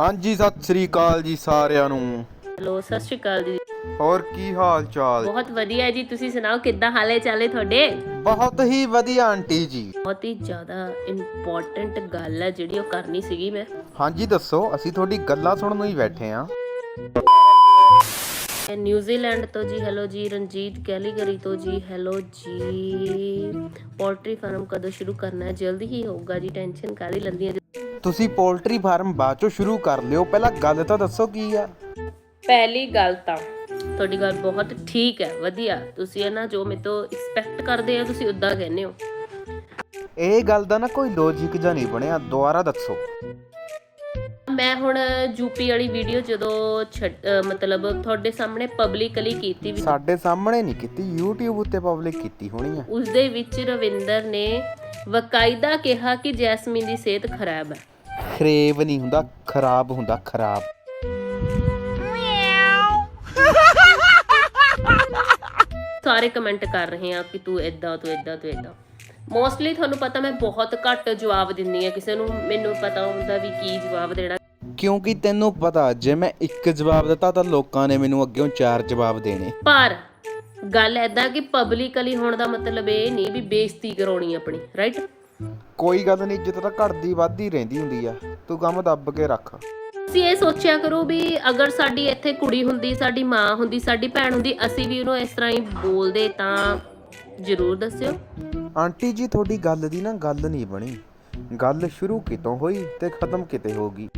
ਹਾਂਜੀ ਸਤਿ ਸ੍ਰੀ ਅਕਾਲ ਜੀ ਸਾਰਿਆਂ ਨੂੰ। ਹੈਲੋ ਸਤਿ ਸ਼੍ਰੀ ਅਕਾਲ ਜੀ। ਹੋਰ ਕੀ ਹਾਲ ਚਾਲ? ਬਹੁਤ ਵਧੀਆ ਜੀ ਤੁਸੀਂ ਸੁਣਾਓ ਕਿੱਦਾਂ ਹਾਲੇ ਚਾਲੇ ਤੁਹਾਡੇ? ਬਹੁਤ ਹੀ ਵਧੀਆ ਆਂਟੀ ਜੀ। ਬਹੁਤ ਹੀ ਜ਼ਿਆਦਾ ਇੰਪੋਰਟੈਂਟ ਗੱਲ ਹੈ ਜਿਹੜੀ ਉਹ ਕਰਨੀ ਸੀਗੀ ਮੈਂ। ਹਾਂਜੀ ਦੱਸੋ ਅਸੀਂ ਤੁਹਾਡੀ ਗੱਲਾਂ ਸੁਣਨ ਨੂੰ ਹੀ ਬੈਠੇ ਆ ਨਿਊਜ਼ੀਲੈਂਡ ਤੋਂ ਜੀ ਹੈਲੋ ਜੀ ਰਣਜੀਤ ਕੈਲੀਗਰੀ ਤੋਂ ਜੀ ਹੈਲੋ ਜੀ। ਪੋਲਟਰੀ ਫਾਰਮ ਕਦੋਂ ਸ਼ੁਰੂ ਕਰਨਾ ਹੈ? ਜਲਦੀ ਹੀ ਹੋਊਗਾ ਜੀ ਟੈਨਸ਼ਨ ਕਾਹਦੀ ਲੈਂਦੀ ਹੈ ਤੁਸੀਂ ਪੋਲਟਰੀ ਫਾਰਮ ਬਾਅਦ ਚੋਂ ਸ਼ੁਰੂ ਕਰ ਲਿਓ। ਪਹਿਲਾਂ ਗੱਲ ਤਾਂ ਦੱਸੋ ਕੀ ਆ? ਪਹਿਲੀ ਗੱਲ ਤਾਂ ਤੁਹਾਡੀ ਗੱਲ ਬਹੁਤ ਠੀਕ ਹੈ ਵਧੀਆ। ਤੁਸੀਂ ਇਹ ਨਾ ਜੋ ਮੇਰੇ ਤੋਂ ਐਕਸਪੈਕਟ ਕਰਦੇ ਆ ਤੁਸੀਂ ਉਦਾਂ ਕਹਿੰਦੇ ਹੋ। ਇਹ ਗੱਲ ਦਾ ਨਾ ਕੋਈ ਲੌਜੀਕ ਜਾਂ ਨਹੀਂ ਬਣਿਆ ਦੁਬਾਰਾ ਦੱਸੋ। ਮੈਂ ਹੁਣ ਯੂਪੀ ਵਾਲੀ ਵੀਡੀਓ ਜਦੋਂ ਛੱਡ- ਅਹ ਮਤਲਬ ਤੁਹਾਡੇ ਸਾਹਮਣੇ ਪਬਲਿਕਲੀ ਕੀਤੀ ਵੀ ਸਾਡੇ ਸਾਹਮਣੇ ਨਹੀਂ ਕੀਤੀ YouTube ਉੱਤੇ ਪਬਲਿਕ ਕੀਤੀ ਹੋਣੀ ਆ। ਉਸ ਦੇ ਵਿੱਚ ਰਵਿੰਦਰ ਨੇ ਵਕਾਇਦਾ ਕਿਹਾ ਕਿ ਜੈਸਮੀਨ ਦੀ ਸਿਹਤ ਖਰਾਬ ਹੈ। ਖਰੇਬ ਨਹੀਂ ਹੁੰਦਾ ਖਰਾਬ ਹੁੰਦਾ ਖਰਾਬ। ਸਾਰੇ ਕਮੈਂਟ ਕਰ ਰਹੇ ਆ ਕਿ ਤੂੰ ਇਦਾਂ ਤੂੰ ਇਦਾਂ ਤੂੰ ਇਦਾਂ ਮੋਸਟਲੀ ਤੁਹਾਨੂੰ ਪਤਾ ਮੈਂ ਬਹੁਤ ਘੱਟ ਜਵਾਬ ਦਿੰਦੀ ਆ ਕਿਸੇ ਨੂੰ ਮੈਨੂੰ ਪਤਾ ਹੁੰਦਾ ਵੀ ਕੀ ਜਵਾਬ ਦੇਣਾ। ਕਿਉਂਕਿ ਤੈਨੂੰ ਪਤਾ ਜੇ ਮੈਂ ਇੱਕ ਜਵਾਬ ਦਿੱਤਾ ਤਾਂ ਲੋਕਾਂ ਨੇ ਮੈਨੂੰ ਅੱਗੇੋਂ ਚਾਰ ਜਵਾਬ ਦੇਣੇ। ਪਰ ਗੱਲ ਐਦਾਂ ਕਿ ਪਬਲਿਕਲੀ ਹੋਣ ਦਾ ਮਤਲਬ ਇਹ ਨਹੀਂ ਵੀ ਬੇਇੱਜ਼ਤੀ ਕਰਾਉਣੀ ਆਪਣੀ ਰਾਈਟ ਕੋਈ ਗੱਲ ਨਹੀਂ ਇੱਜ਼ਤ ਤਾਂ ਘਟਦੀ ਵੱਧਦੀ ਰਹਿੰਦੀ ਹੁੰਦੀ ਆ। ਤੂੰ ਕੰਮ ਦੱਬ ਕੇ ਰੱਖ। ਤੁਸੀਂ ਇਹ ਸੋਚਿਆ ਕਰੋ ਵੀ ਅਗਰ ਸਾਡੀ ਇੱਥੇ ਕੁੜੀ ਹੁੰਦੀ ਸਾਡੀ ਮਾਂ ਹੁੰਦੀ ਸਾਡੀ ਭੈਣ ਹੁੰਦੀ ਅਸੀਂ ਵੀ ਉਹਨੂੰ ਇਸ ਤਰ੍ਹਾਂ ਹੀ ਬੋਲਦੇ ਤਾਂ ਜ਼ਰੂਰ ਦੱਸਿਓ। ਆਂਟੀ ਜੀ ਤੁਹਾਡੀ ਗੱਲ ਦੀ ਨਾ ਗੱਲ ਨਹੀਂ ਬਣੀ। ਗੱਲ ਸ਼ੁਰੂ ਕਿਤੋਂ ਹੋਈ ਤੇ ਖਤਮ ਕਿਤੇ ਹੋਗੀ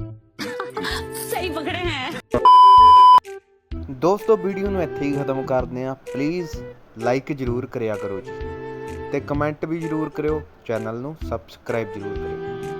ਸਹੀ ਪਕੜੇ ਹੈ। ਦੋਸਤੋ ਵੀਡੀਓ ਨੂੰ ਇੱਥੇ ਹੀ ਖਤਮ ਕਰਦੇ ਆ ਪਲੀਜ਼ ਲਾਈਕ ਜਰੂਰ ਕਰਿਆ ਕਰੋ ਜੀ। ਤੇ ਕਮੈਂਟ ਵੀ ਜਰੂਰ ਕਰਿਓ ਚੈਨਲ ਨੂੰ ਸਬਸਕ੍ਰਾਈਬ ਜਰੂਰ ਕਰਿਓ।